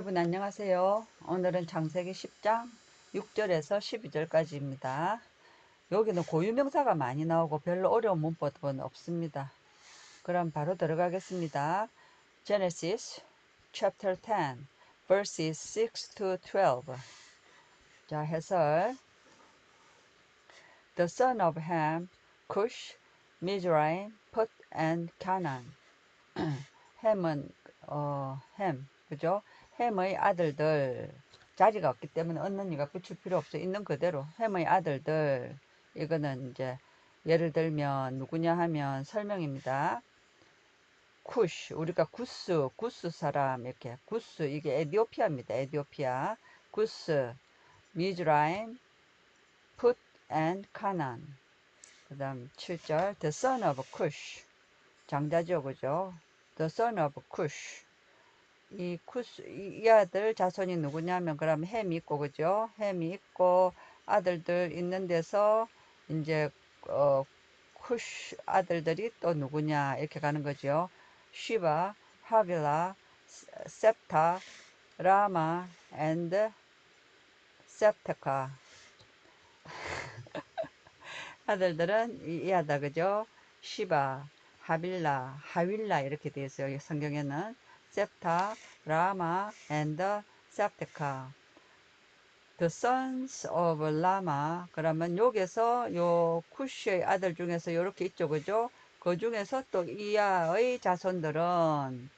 여러분 안녕하세요. 오늘은 창세기 10장 6절에서 12절까지입니다. 여기는 고유명사가 많이 나오고 별로 어려운 문법은 없습니다. 그럼 바로 들어가겠습니다. Genesis chapter 10 verses 6 to 12 자 해설 The son of Ham, Cush, Mizraim, Put and Canaan 햄은 어, 햄 그죠? 햄의 아들들 자리가 없기 때문에 이가 붙일 필요 없어. 있는 그대로 햄의 아들들. 이거는 이제 예를 들면 누구냐 하면 설명입니다. 쿠쉬 우리가 구스 구스 사람 이렇게. 구스 이게 에디오피아입니다. 에디오피아. 구스 미즈라임 풋 앤 카난. 그 다음 7절 The son of Cush 장자죠 그죠. The son of Cush 이 쿠스 이, 이 아들 자손이 누구냐면 그럼 햄이 있고 그죠? 햄이 있고 아들들 있는 데서 이제 어 쿠스 아들들이 또 누구냐 이렇게 가는 거죠. 쉬바, 하빌라, 셉타, 라마, 앤드 셉테카 아들들은 이, 이 아다 그죠? 시바, 하빌라, 하윌라 이렇게 되어 있어요. 성경에는 셉타, 라마, and 셉테카. The sons of Lama. 그러면 여기서 요 쿠시의 아들 중에서 이렇게 있죠, 그죠? 그 중에서 또 이야의 자손들은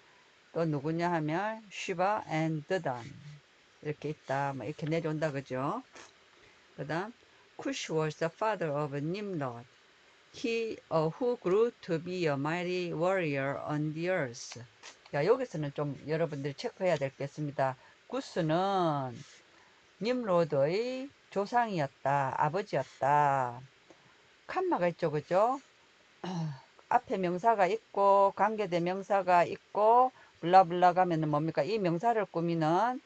또 누구냐 하면 쉬바 and 드단 이렇게 있다. 뭐 이렇게 내려온다, 그죠? 그 다음 Cush was the father of Nimrod. He uh, who grew to be a mighty warrior on the earth. 야, 여기서는 좀 여러분들이 체크해야 될 게 있습니다. 구스는 님로드의 조상이었다. 아버지였다. 칸마가 있죠. 그죠? 앞에 명사가 있고 관계대 명사가 있고 블라블라 가면은 뭡니까? 이 명사를 꾸미는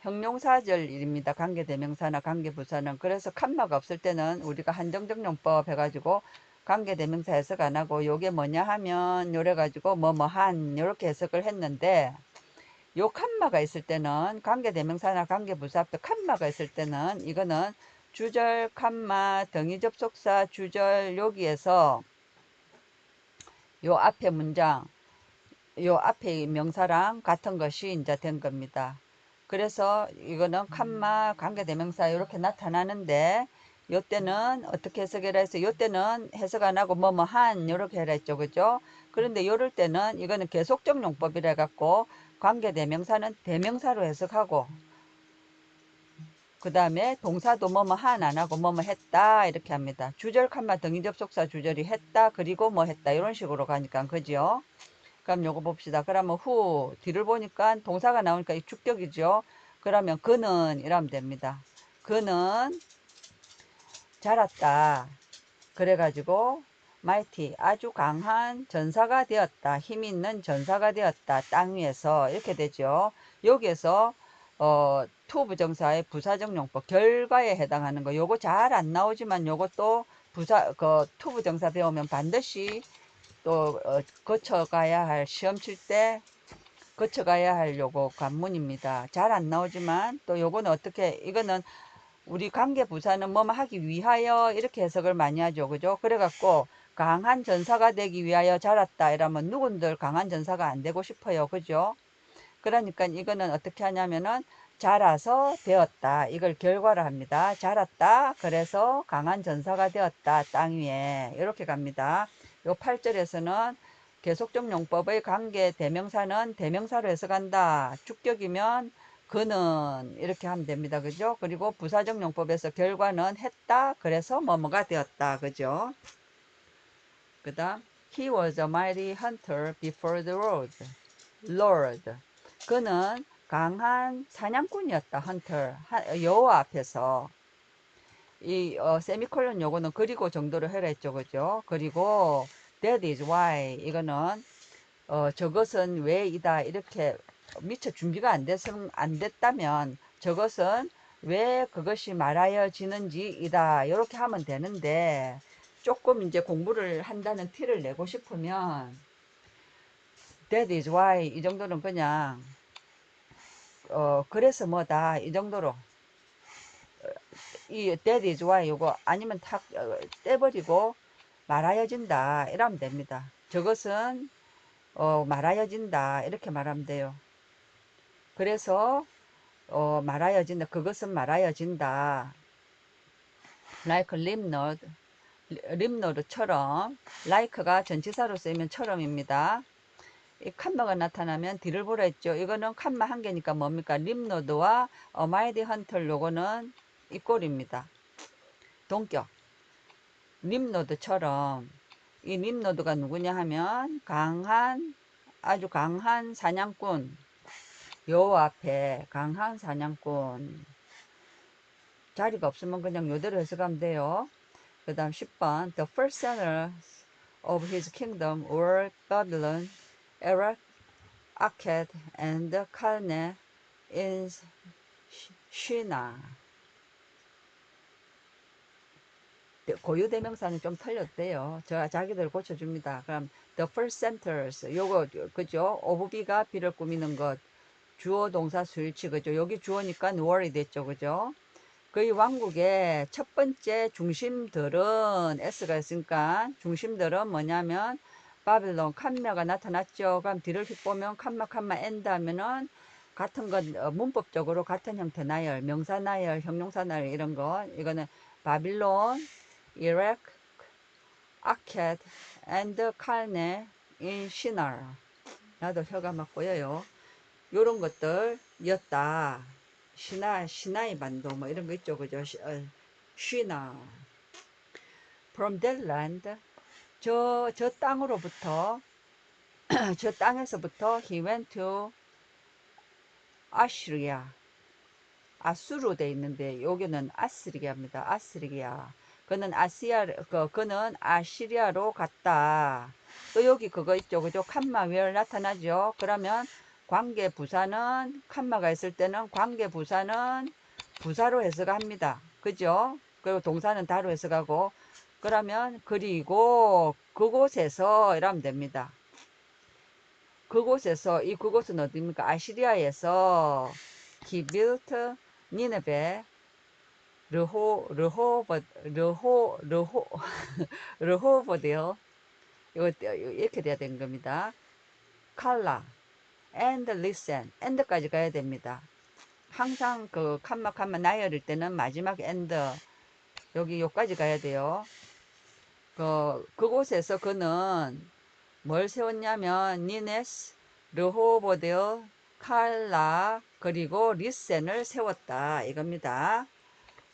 형용사절입니다. 관계대명사나 관계부사는. 그래서 칸마가 없을 때는 우리가 한정적 용법 해가지고 관계대명사 해석 안 하고 요게 뭐냐 하면 요래 가지고 뭐뭐한 요렇게 해석을 했는데 요 칸마가 있을 때는 관계대명사나 관계부사 앞에 칸마가 있을 때는 이거는 주절 칸마 등위 접속사 주절 여기에서 요 앞에 문장 요 앞에 명사랑 같은 것이 이제 된 겁니다. 그래서 이거는 칸마 관계대명사 이렇게 나타나는데 요때는 어떻게 해석해라 해서 요때는 해석 안 하고 뭐뭐한 요렇게 해라 했죠. 그죠? 그런데 요럴 때는 이거는 계속적 용법이라 갖고 관계 대명사는 대명사로 해석하고 그 다음에 동사도 뭐뭐 한 안 하고 뭐뭐 했다 이렇게 합니다. 주절 칸마 등위 접속사 주절이 했다 그리고 뭐 했다 이런 식으로 가니까 그죠? 그럼 요거 봅시다. 그러면 후 뒤를 보니까 동사가 나오니까 이 축격이죠. 그러면 그는 이러면 됩니다. 그는 자랐다. 그래가지고 마이티 아주 강한 전사가 되었다. 힘 있는 전사가 되었다. 땅 위에서 이렇게 되죠. 여기에서 어, 투 부정사의 부사적 용법 결과에 해당하는 거 요거 잘 안 나오지만 요것도 부사 그 투 부정사 배우면 반드시 또 어, 거쳐가야 할 시험 칠 때 거쳐가야 할 요거 관문입니다. 잘 안 나오지만 또 요거는 어떻게 이거는 우리 관계 부사는 뭐 하기 위하여 이렇게 해석을 많이 하죠. 그죠? 그래갖고 강한 전사가 되기 위하여 자랐다 이러면 누군들 강한 전사가 안 되고 싶어요. 그죠? 그러니까 이거는 어떻게 하냐면은 자라서 되었다. 이걸 결과를 합니다. 자랐다. 그래서 강한 전사가 되었다. 땅 위에. 이렇게 갑니다. 요 8절에서는 계속적 용법의 관계 대명사는 대명사로 해석한다. 주격이면 그는 이렇게 하면 됩니다. 그죠? 그리고 부사적 용법에서 결과는 했다. 그래서 뭐뭐가 되었다. 그죠? 그 다음 He was a mighty hunter before the Lord. Lord. 그는 강한 사냥꾼이었다. hunter. 여호와 앞에서. 이 어, 세미콜론 요거는 그리고 정도로 해라 했죠. 그죠? 그리고 that is why 이거는 어, 저것은 왜이다 이렇게 미처 준비가 안, 됐음, 안 됐다면 저것은 왜 그것이 말하여지는지이다. 이렇게 하면 되는데 조금 이제 공부를 한다는 티를 내고 싶으면 That is why 이 정도는 그냥 어, 그래서 뭐다. 이 정도로. 어, 이 that is why 요거 아니면 탁 어, 떼버리고 말하여진다. 이러면 됩니다. 저것은 어, 말하여진다. 이렇게 말하면 돼요. 그래서 어, 말하여진다. 그것은 말하여진다. like limb node. 림노드처럼 like가 전치사로 쓰이면 처럼입니다. 이 칸마가 나타나면 뒤를 보라 했죠. 이거는 칸마 한 개니까 뭡니까? 림노드와 어마이디 헌터 요거는 이 꼴입니다. 동격. 림노드처럼 이 림노드가 누구냐 하면 강한 아주 강한 사냥꾼 요 앞에 강한 사냥꾼 자리가 없으면 그냥 요대로 해석하면 돼요. 그 다음 10번 The first settlers of his kingdom were Babylon, Iraq, Akkad, and Calneh in Shinar. 고유 대명사는 좀 틀렸대요. 저 자기들 고쳐줍니다. 그럼 the first centers 요거 그죠? 오브비가 비를 꾸미는 것 주어 동사 수일치 그죠? 여기 주어니까 월이 됐죠. 그죠? 그의 왕국의 첫 번째 중심들은 S가 있으니까 중심들은 뭐냐면 바빌론 칸메가 나타났죠. 그럼 뒤를 휙 보면 칸마 칸마 엔드 하면은 같은 것 어, 문법적으로 같은 형태 나열, 명사 나열, 형용사 나열 이런 거 이거는 바빌론, 이렉, 아켓, 앤드 칼네, 인 시날 나도 혀가 막 꼬여요. 요런 것들이었다. 시나, 시나이 반도 뭐 이런 거 있죠. 그죠? 시, 어, 쉬나. From that land. 저, 저 땅으로부터, 저 땅에서부터 he went to 아시리아. 아수로 돼 있는데 여기는 아스리기아입니다. 아스리기아. 그는 아시아 그 그는 아시리아로 갔다. 또 여기 그거 있죠. 그죠? 칸마웰 나타나죠. 그러면 관계 부사는 칸마가 있을 때는 관계 부사는 부사로 해석합니다. 그죠? 그리고 동사는 다로 해석하고 그러면 그리고 그곳에서 이러면 됩니다. 그곳에서 이 그곳은 어디입니까? 아시리아에서 built 니네베 르호 르호버 르호 르호 르호버데요. 이거 이렇게 돼야 되는 겁니다. 칼라 and listen. and까지 가야 됩니다. 항상 그 칸마 칸마 나열일 때는 마지막 and 여기 요까지 가야 돼요. 그 그곳에서 그는 뭘 세웠냐면 니네스 르호보데어 칼라 그리고 리센을 세웠다 이겁니다.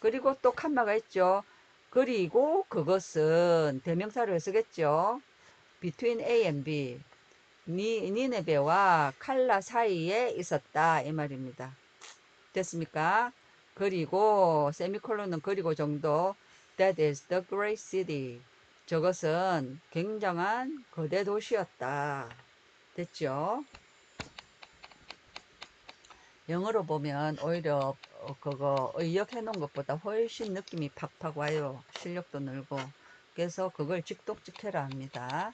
그리고 또 칸마가 있죠. 그리고 그것은 대명사로 해석했죠. between A and B 니, 니네베와 칼라 사이에 있었다 이 말입니다. 됐습니까? 그리고 세미콜론은 그리고 정도 That is the great city. 저것은 굉장한 거대 도시였다. 됐죠? 영어로 보면 오히려 어, 그거 의역해 놓은 것보다 훨씬 느낌이 팍팍 와요. 실력도 늘고. 그래서 그걸 직독직해라 합니다.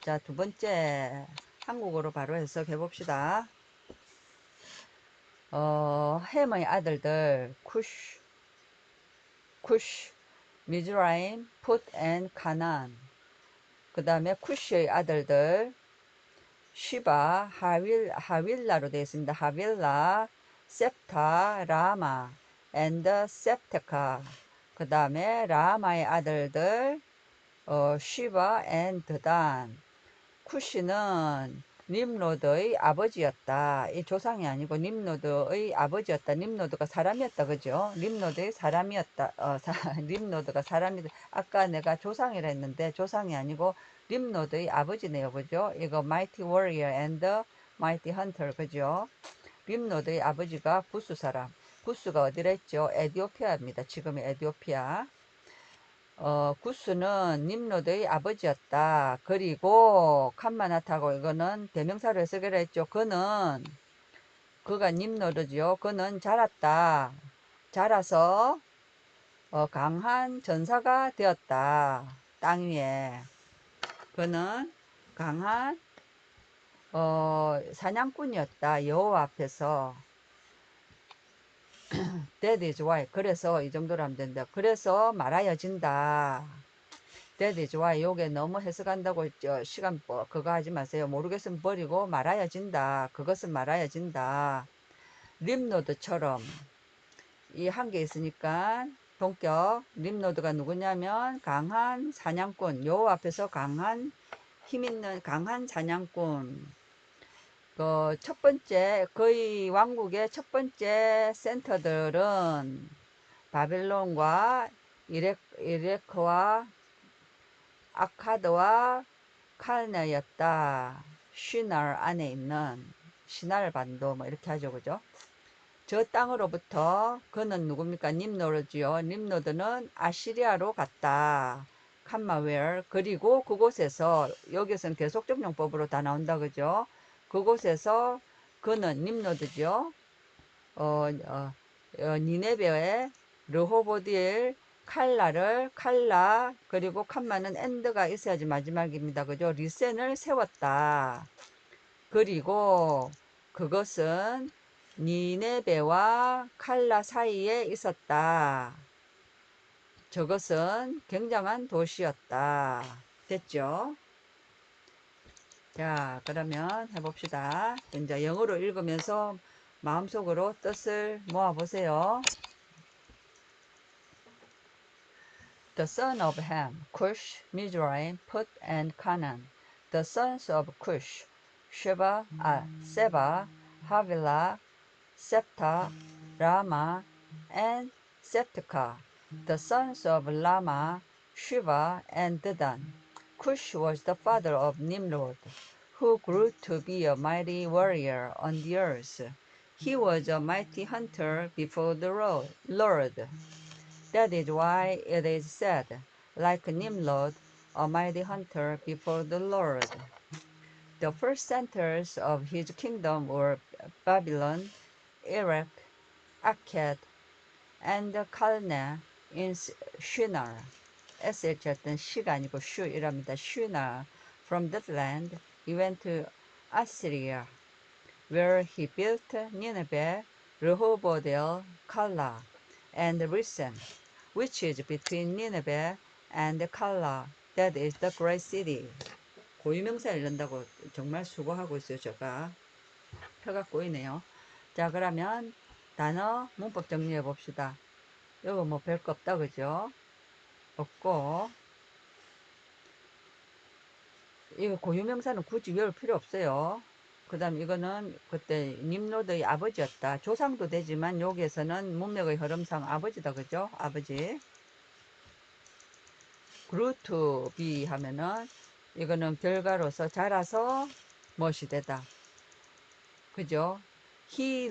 자, 두 번째 한국어로 바로 해석해 봅시다. 어, 햄의 아들들 쿠쉬, 쿠쉬, 미즈라임, 풋, 앤 카난. 그 다음에 쿠쉬의 아들들 시바, 하윌, 하윌라로 되어 있습니다. 하윌라, 셉타, 라마, 앤드 셉테카. 그 다음에 라마의 아들들 어, 시바 앤 드단. 쿠시는 님로드의 아버지였다. 이 조상이 아니고 님로드의 아버지였다. 님로드가 사람이었다. 그죠? 님로드의 사람이었다. 어, 사, 님로드가 사람이 아까 내가 조상이라 했는데 조상이 아니고 림노드의 아버지네요. 그죠? 이거 Mighty Warrior and Mighty Hunter. 그죠? 림노드의 아버지가 구스 사람. 구스가 어디라 했죠? 에디오피아입니다. 지금의 에디오피아. 어, 구스는 님로드의 아버지였다. 그리고 칸마나타고 이거는 대명사로 해석을 했죠. 그는 그가 님로드죠. 그는 자랐다. 자라서 어, 강한 전사가 되었다. 땅 위에. 그는 강한 어, 사냥꾼이었다. 여호와 앞에서 that is why. 그래서 이 정도로 하면 된다. 그래서 말하여진다. that is why. 요게 너무 해석한다고 저 시간 뭐 그거 하지 마세요. 모르겠으면 버리고 말하여진다. 그것은 말하여진다. 림노드처럼 이 한 개 있으니까 본격 림노드가 누구냐면 강한 사냥꾼 요 앞에서 강한 힘 있는 강한 사냥꾼 그 첫 번째 거의 왕국의 첫 번째 센터들은 바벨론과 이레, 이레크 와 아카드와 칼네였다. 쉬날 안에 있는 시날 반도 뭐 이렇게 하죠 그죠? 저 땅으로부터 그는 누굽니까? 님노르지요. 님노드는 아시리아로 갔다. 칸마웰 그리고 그곳에서 여기서는 계속적 용법으로 다 나온다 그죠? 그곳에서 그는 님노드죠. 어, 어, 어, 니네베의 르호보디엘 칼라를 칼라 그리고 칸마는 엔드가 있어야지 마지막입니다. 그죠? 리센을 세웠다. 그리고 그것은 니네베와 칼라 사이에 있었다. 저것은 굉장한 도시였다. 됐죠? 자, 그러면 해봅시다. 이제 영어로 읽으면서 마음속으로 뜻을 모아보세요. The son of Ham, Cush, Mizraim, Put, and Canaan. The sons of Cush, Sheba, uh, Seba, Havilah, Septa, Rama, and Septica. The sons of Lama, Shiva, and Dedan. Cush was the father of Nimrod, who grew to be a mighty warrior on the earth. He was a mighty hunter before the Lord. That is why it is said, like Nimrod, a mighty hunter before the Lord. The first centers of his kingdom were Babylon, Iraq, Akkad, and Calneh in Shinar. SH 했던 시가 아니고 슈 이랍니다. Shinar. From that land, he went to Assyria, where he built Nineveh, Rehoboth, Kala, and Risen, which is between Nineveh and Kala. That is the great city. 고유명사 읽는다고 정말 수고하고 있어요, 제가. 혀가 꼬이네요. 자, 그러면 단어 문법 정리해 봅시다. 이거 뭐 별거 없다, 그죠? 없고, 이거 고유명사는 굳이 외울 필요 없어요. 그 다음 이거는 그때 님로드의 아버지였다. 조상도 되지만 여기에서는 문맥의 흐름상 아버지다, 그죠? 아버지. 그루트 비 하면은 이거는 결과로서 자라서 무엇이 되다. 그죠? He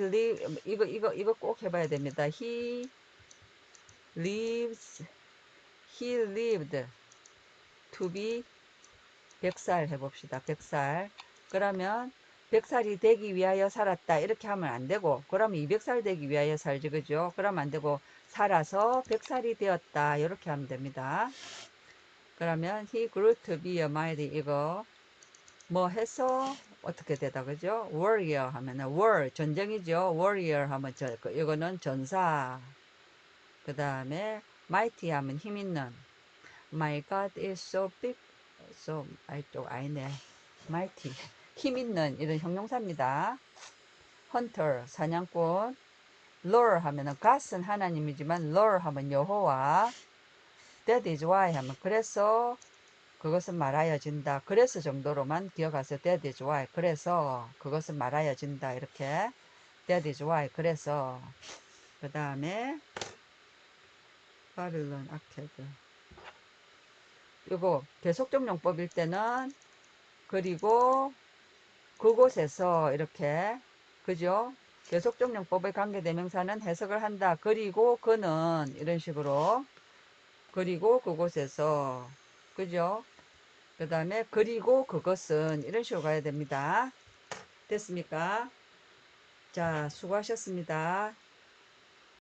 이거 이거 이거 꼭 해봐야 됩니다. He lives he lived to be 100살 해봅시다. 100살. 그러면 100살이 되기 위하여 살았다. 이렇게 하면 안 되고, 그러면 200살 되기 위하여 살지, 그죠? 그러면 안 되고, 살아서 100살이 되었다. 이렇게 하면 됩니다. 그러면 he grew to be a mighty 이거 뭐 해서 어떻게 되다 그죠? warrior 하면은 war 전쟁이죠. warrior 하면 저 그, 이거는 전사. 그 다음에 mighty 하면 힘 있는. My God is so big, so 아이쪽 아니네. mighty 힘 있는 이런 형용사입니다. hunter 사냥꾼. Lord 하면은 God은 하나님이지만 Lord 하면 여호와. That is why 하면 그래서 그것은 말하여진다. 그래서 정도로만 기억하세요. That is why. 그래서 그것은 말하여진다. 이렇게. That is why. 그래서 그 다음에 바빌론 아케드. 이거 계속적 용법일 때는 그리고 그곳에서 이렇게 그죠? 계속적 용법의 관계대명사는 해석을 한다. 그리고 그는 이런 식으로 그리고 그곳에서 그죠? 그 다음에 그리고 그것은 이런 식으로 가야 됩니다. 됐습니까? 자 수고하셨습니다.